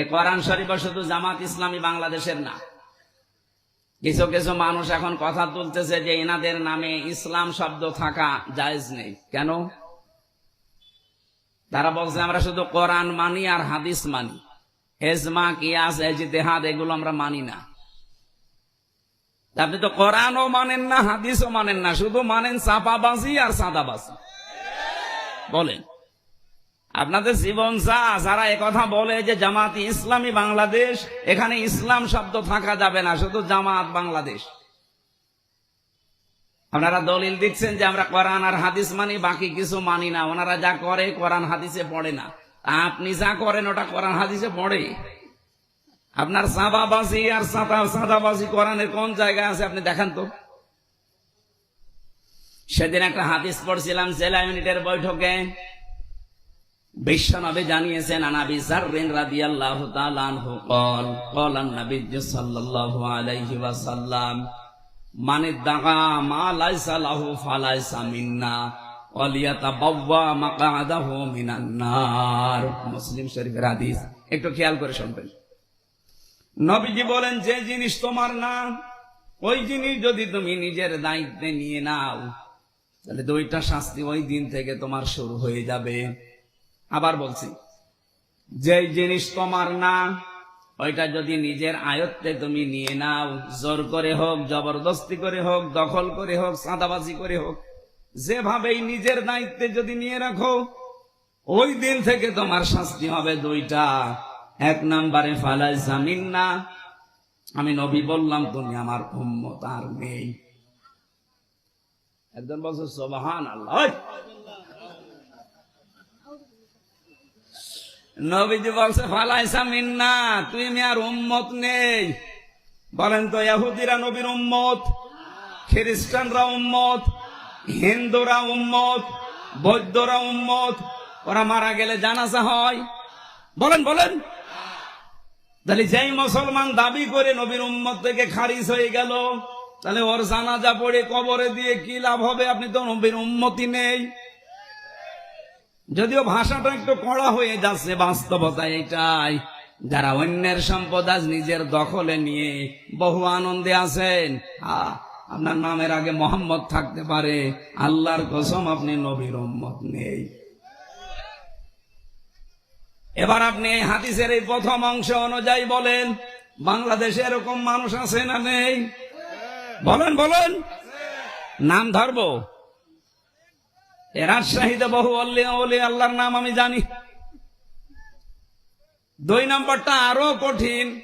এ কোরআন শরীফ শুধু জামাত ইসলামী বাংলাদেশের না। কিছু কিছু মানুষ এখন কথা তুলতেছে যে এনাদের নামে ইসলাম শব্দ থাকা জায়েজ নেই। কেন? তারা বলছে, আমরা শুধু কোরআন মানি আর হাদিস মানি। হেজমা, কিয়াস, এজিতেহাদ, এগুলো আমরা মানি না। আপনি তো কোরআনও মানেন না, হাদিসও মানেন না, শুধু মানেন চাপাবাজি আর সাদাবাজি। বলেন। আপনাদের জীবন যা, যারা কথা বলে যে জামাত ইসলামী বাংলাদেশ, এখানে ইসলাম শব্দ থাকা যাবে না, শুধু জামাত বাংলাদেশ। আপনারা দলিল দিচ্ছেন যে আমরা কোরআন আর হাদিস মানি, বাকি কিছু মানি না। ওনারা যা করে, কোরআন হাদিসে পড়ে না। আপনি যা করেন, ওটা কোরআন হাদিসে পড়ে। আপনার সাদাবাজি আর সাদা, সাদাবাজি কোরআনের কোন জায়গায় আছে, আপনি দেখান তো। সেদিন একটা হাদিস পড়ছিলাম, জেলা ইউনিটের বৈঠকে। বিশ্বনবী জানিয়েছেন আনাবি জাররিন রাদিয়াল্লাহু তাআলা আনহু কল কল সাল্লাল্লাহু আলাইহি ওয়াসাল্লাম মানে দাগা মা লাইসা লাহু ফালাইসা মিন্না ওয়ালিয়াতাবাওয়া মিনান নার। মুসলিম শরীফের হাদিস, একটু খেয়াল করে শুনবেন। নবীজি বলেন, যে জিনিস তোমার না ওই জিনিস যদি তুমি নিজের দায়িত্বে নিয়ে নাও, তাহলে দুইটা শাস্তি ওই দিন থেকে তোমার শুরু হয়ে যাবে। আবার বলছি যে জিনিস তোমার না, ওইটা যদি নিজের আয়ত্তে তুমি নিয়ে নাও, জোর করে হোক, জবরদস্তি করে হোক, দখল করে হোক সাদাবাজি করে হোক, যেভাবেই নিজের দায়িত্বে যদি নিয়ে রাখো, ওই দিন থেকে তোমার শাস্তি হবে দুইটা। এক নাম্বারে ফালাই জামিন না। আমি নবী বললাম, তুমি আমার উম্মত আর নেই। একজন বলছো সোবাহান আল্লাহ নবীজি বলছে, ফালাইসা মিন্না, তুই আর উম্মত নেই। বলেন তো ইহুদিরা নবীর উম্মত, খ্রিস্টানরা উম্মত, হিন্দুরা উম্মত, বৌদ্ধরা উম্মত, ওরা মারা গেলে জানাজা হয়। বলেন বলেন। তাহলে যেই মুসলমান দাবি করে নবীর উম্মত থেকে খারিজ হয়ে গেল, তাহলে ওর জানাজা পড়ে কবরে দিয়ে কি লাভ হবে? আপনি তো নবীর উম্মতি নেই। যদিও ভাষাটা একটু কড়া হয়ে যাচ্ছে বাস্তবতা এটাই। যারা অন্যের সম্পদ আজ নিজের দখলে নিয়ে বহু আনন্দে আছেন আপনার নামের আগে মোহাম্মদ থাকতে পারে, আল্লাহর কসম আপনি নবীর নেই। এবার আপনি এই হাদিসের এই প্রথম অংশ অনুযায়ী বলেন, বাংলাদেশে এরকম মানুষ আছে না নেই? বলেন বলেন। নাম ধরবো। বহু আল্লাহর নাম আমি জানি। দুই নম্বরটা আরও কঠিন।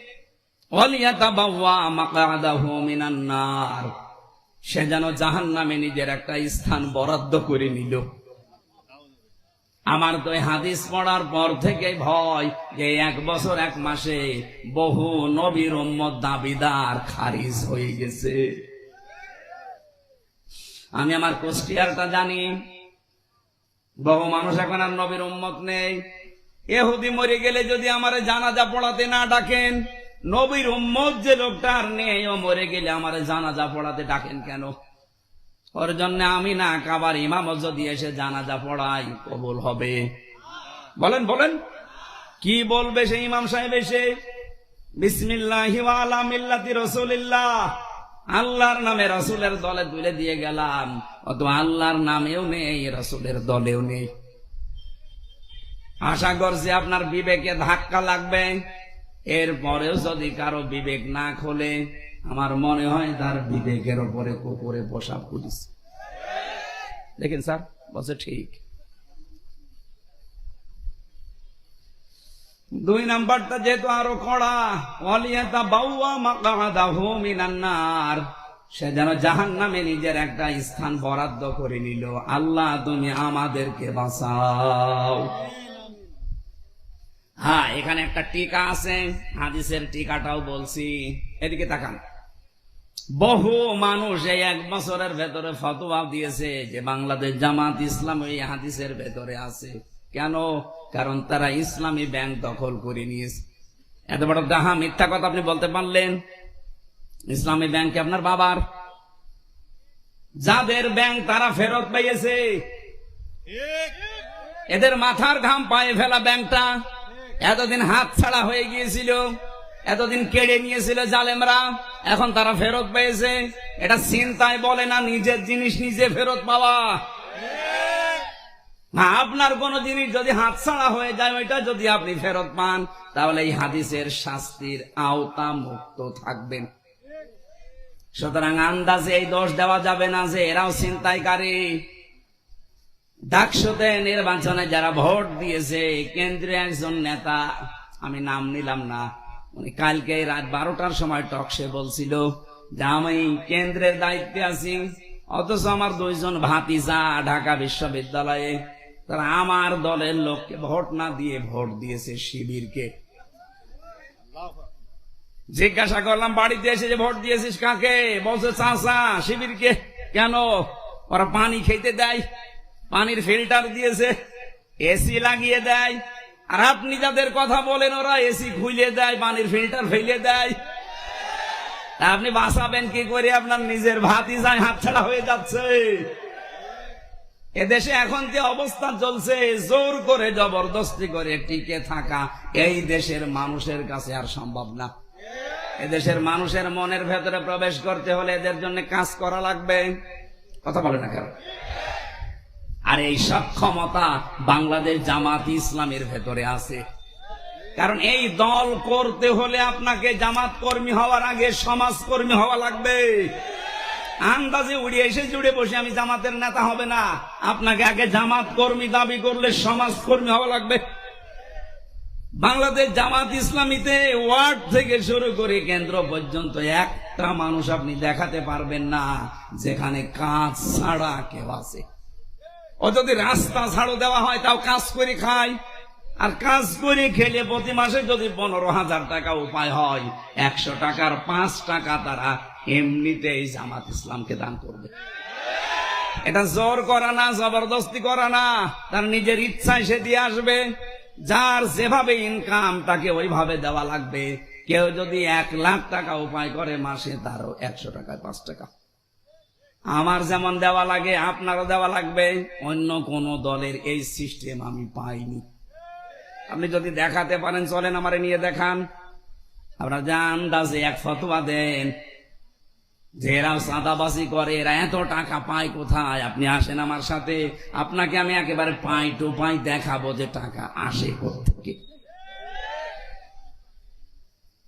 সে যেন জাহান নামে নিজের একটা স্থান বরাদ্দ করে নিল। আমার তো হাদিস পড়ার পর থেকে ভয় যে এক বছর, এক মাসে বহু নবীর দাবিদার খারিজ হয়ে গেছে। আমি আমার কুষ্টিয়ারটা জানি। বহু মানুষ এখন আর নবীর উম্মত নেই। এহুদি মরে গেলে যদি আমার জানাজা পড়াতে না ডাকেন, নবীর উম্মত যে লোকটা আর নেই, ও মরে গেলে আমার জানাজা পড়াতে ডাকেন কেন? ওর জন্য আমি না কাবার ইমাম যদি এসে জানাজা পড়াই কবুল হবে। বলেন বলেন। কি বলবে সেই ইমাম সাহেব এসে? বিসমিল্লাহি ওয়া আলা মিল্লাতি রাসূলিল্লাহ। আল্লাহর নামে রাসূলের দলে তুলে দিয়ে গেলাম। অত আল্লাহর নামেও নেই, রাসূলের দলেও নেই। আশা করছি আপনার বিবেকে ধাক্কা লাগবে। এরপরেও যদি কারও বিবেক না খোলে, আমার মনে হয় তার বিবেকের ওপরে কুকুরে পোশাক করিস দেখেন স্যার, বলছে ঠিক। দুই নাম্বারটা যেহেতু আরও কড়া সে যেন জাহান নামে নিজের একটা স্থান বরাদ্দ করে নিল। আল্লাহ, তুমি আমাদেরকে বাঁচাও। হ্যাঁ এখানে একটা টিকা আছে, হাদিসের টিকাটাও বলছি। এদিকে তাকান। বহু মানুষ এই এক বছরের ভেতরে ফতোয়া দিয়েছে যে বাংলাদেশ জামাত ইসলাম এই হাদিসের ভেতরে আছে। কেন? কারণ তারা ইসলামী ব্যাংক দখল করে নিয়েছে। এত বড় দাহা মিথ্যা কথা আপনি বলতে পারলেন। ইসলামী ব্যাংকে আপনার বাবার? যাদের ব্যাংক তারা ফেরত পেয়েছে এদের মাথার ঘাম পায়ে ফেলা ব্যাংকটা এতদিন হাত ছাড়া হয়ে গিয়েছিল, এতদিন কেড়ে নিয়েছিল জালেমরা, এখন তারা ফেরত পেয়েছে। এটা চিন্তায় বলে না, নিজের জিনিস নিজে ফেরত পাওয়া। না, আপনার কোন জিনিস যদি হাত ছাড়া হয়ে যায়, ওইটা যদি আপনি ফেরত পান, তাহলে এই হাদিসের শাস্তির আওতা মুক্ত থাকবেন সুতরাং আন্দাজে এই দোষ দেওয়া যাবে না যে এরাও চিন্তাইকারী ডাকসুতে নির্বাচনে যারা ভোট দিয়েছে কেন্দ্রীয় একজন নেতা, আমি নাম নিলাম না, উনি কালকে রাত বারোটার সময় টকসে বলছিল যে আমি কেন্দ্রের দায়িত্বে আছি, অথচ আমার দুইজন ভাতিজা ঢাকা বিশ্ববিদ্যালয়ে তারা আমার দলের লোককে ভোট না দিয়ে ভোট দিয়েছে শিবিরকে। জিজ্ঞাসা করলাম, বাড়িতে এসে যে ভোট দিয়েছিস কাকে? বলছে চাষা শিবিরকে। কেন? ওরা পানি খেতে দেয়, পানির ফিল্টার দিয়েছে, এসি লাগিয়ে দেয়। আর আপনি যাদের কথা বলেন, ওরা এসি খুলে দেয়, পানির ফিল্টার ফেলে দেয়। আপনি বাঁচাবেন কি করে? আপনার নিজের ভাতি যায় হাতছাড়া হয়ে যাচ্ছে। এদেশে এখন যে অবস্থা চলছে, জোর করে জবরদস্তি করে টিকে থাকা এই দেশের মানুষের কাছে আর সম্ভব না। এদেশের মানুষের মনের ভেতরে প্রবেশ করতে হলে এদের জন্য কাজ করা লাগবে। কথা বলে না কেন? আর এই সক্ষমতা বাংলাদেশ জামাত ইসলামের ভেতরে আছে। কারণ এই দল করতে হলে আপনাকে জামাত কর্মী হওয়ার আগে সমাজ কর্মী হওয়া লাগবে। আন্দাজে উড়ে এসে জুড়ে বসে আমি জামাতের নেতা হবে না। আপনাকে আগে জামাত কর্মী দাবি করলে সমাজ কর্মী হওয়া লাগবে। বাংলাদেশ জামাত ইসলামীতে ওয়ার্ড থেকে শুরু করে কেন্দ্র পর্যন্ত একটা মানুষ আপনি দেখাতে পারবেন না, যেখানে কাজ ছাড়া কেউ আছে। ও যদি রাস্তা ছাড়ো দেওয়া হয়, তাও কাজ করে খায়। আর কাজ করে খেলে প্রতি মাসে যদি পনেরো হাজার টাকা উপায় হয়, একশো টাকার পাঁচ টাকা তারা এমনিতেই জামাত ইসলামকে দান করবে। এটা জোর করা না, জবরদস্তি করা না, তার নিজের ইচ্ছায় সে দিয়ে আসবে। যার যেভাবে ইনকাম তাকে ওইভাবে দেওয়া লাগবে। কেউ যদি এক লাখ টাকা উপায় করে মাসে, তারও একশো টাকায় পাঁচ টাকা। আমার যেমন দেওয়া লাগে, আপনারও দেওয়া লাগবে। অন্য কোন দলের এই সিস্টেম আমি পাইনি। আপনি যদি দেখাতে পারেন, চলেন আমারে নিয়ে দেখান। আপনারা যা আন্দাজে এক ফতোয়া দেন। যে এরা চাঁদাবাজি করে, এরা এত টাকা পায় কোথায়? আপনি আসেন আমার সাথে, আপনাকে আমি একেবারে পাই টু পাই দেখাবো যে টাকা আসে থেকে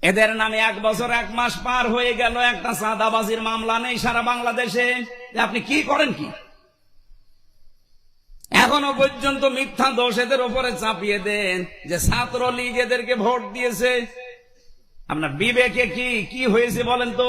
এদের নামে এক বছর এক মাস পার হয়ে গেল, একটা চাঁদাবাজির মামলা নেই সারা বাংলাদেশে। আপনি কি করেন কি? এখনও পর্যন্ত মিথ্যা দোষ এদের ওপরে চাপিয়ে দেন যে ছাত্র লীগ এদেরকে ভোট দিয়েছে। আপনার বিবেকে কি কি হয়েছে বলেন তো?